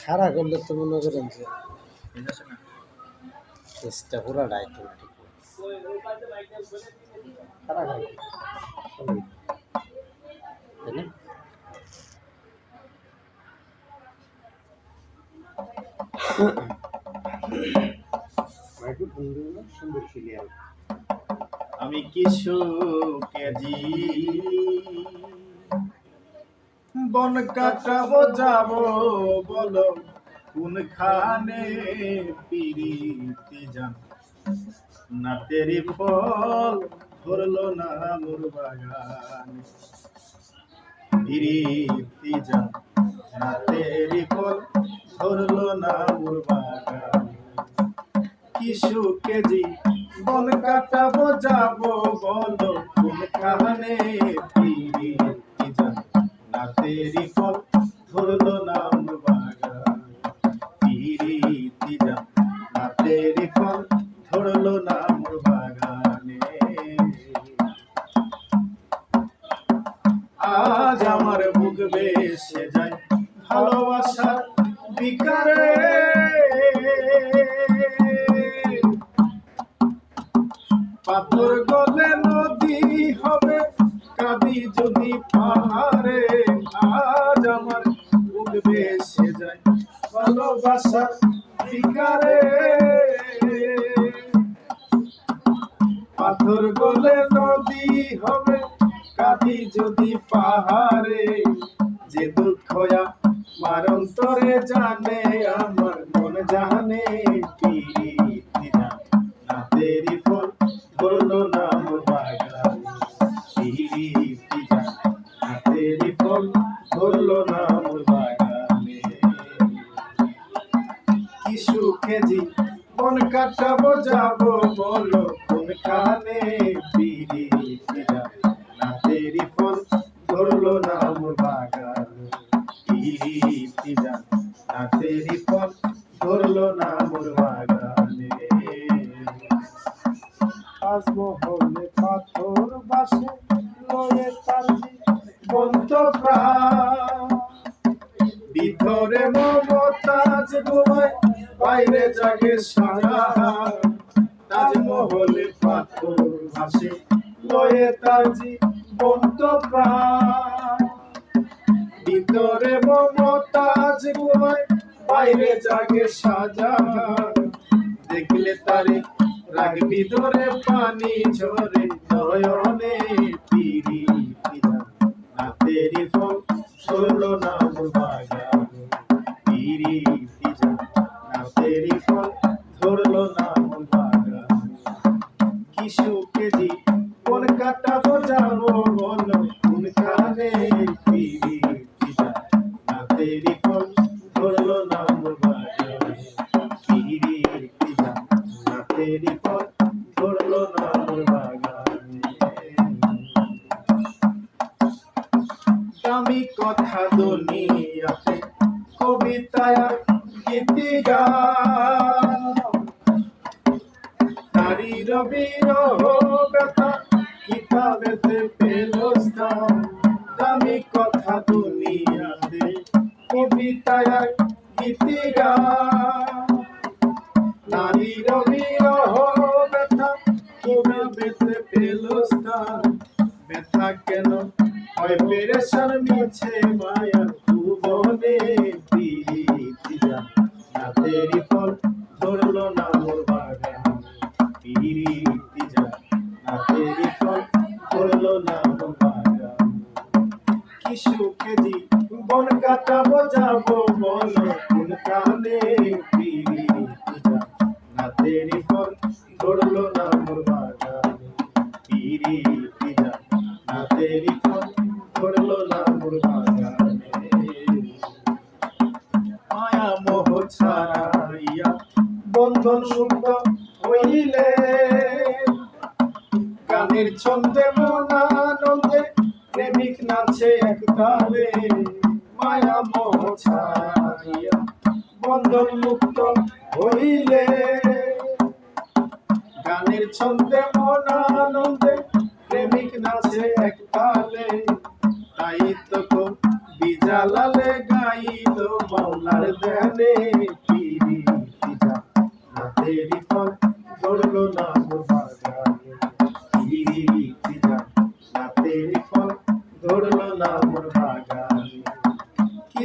খাড়া করলে তো মনে করেন যে ঠিক আছে না? কেসটা পুরাটাই তো ঠিক খাড়া খাড়া তাই না মাইক্রোফোন দিয়ে সুন্দর ক্লিয়ার আমি কিছু কেজি বন কাটাবো যাব, বলো, কোনখানে পিরিতি যান না তেরি ফল ধরলো না মোর বাগান। পিরিতি যান না তেরি ফল ধরলো না মোর বাগান। কিছু কেজি বন কাটাবো, যাব, বলো কোন কাহানে পিড়ি যান না তেরি ফল ধরলো নাম বাগান। তেরি ফল ধরলো নাম বাগানে। আজ আমার বুক বেসে যায় ভালোবাসার বিকারে। পাথর গলে নদী হবে কাঁদি যদি পাহাড়ে আজ আমার বুক বেসে যায় ভালোবাসার বিকারে। পাথর গলে নদী হবে, কাঁদি যদি পাহাড়ে, যে দুঃখ আমার জানে আমার মন কাটাবো, যাব, বলো কোন কানে পিড়ি না তেরি ফল ধরলো না মোর বাগান। না তেরি ফল ধরলো না মোর বাগানে। তাজমহলে পাথর বাসে লয়ে তার বন্ত প্রাণ। ভিতরে মমতাজ ঘুমায় বাইরে জাগে সারা তাজমহলে পাথর ভাসে, লয়ে তাজি বন্ত প্রাণ। ভিতরে মমতাজ ঘুমায় বাইরে জাগে সাজা দেখলে তারে রাগবি ধরে পানি ঝরে, নয়নে তেরি ফল সরলো না মোর কি সুখে দি। কোন কাটাবো যাব বলো কোন পিরি না মোর বাগান পিরি না ফল ধরলো না কবিতায় গীতি গান। নারীর বিরহ ব্যথা কিতাবেতে পেল স্থান? দামি কথা দুনিয়াতে কবিতায় গীতি নারীর বিরহ ব্যথা কিতাবেতে পেল স্থান? ব্যথা কেন? হয় পেরেশান মিছে মায়া ভুবনে প্রীতি না তেরি ফল সুখে দি বন কাটাবো, যাব বলো কোন কানে প্রীতি না তেরি ফল ধরলো না মোর বাগান। প্রীতি জান না তেরি ফল ধরলো না মোর বাগানে। মায়া মোহ ছাড়াইয়া বন্ধন সুখ হইলে গানের ছন্দে মনানন্দে মানিক নাচে এক তালে, মায়া মোছাইয়া বন্ধন মুক্ত হইলে। গানের ছন্দে, মন আনন্দে প্রেমিক নাচে এক তালে। তাই তো কবি গাইল মাওলার দেনে পিরি পিজা রাতেরি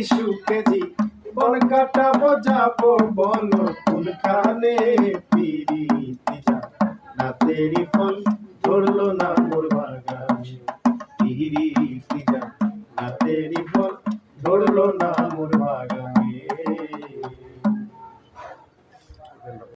শিশু কেজি বন কাটাবো যাব বলো তিজা না তেরি ফল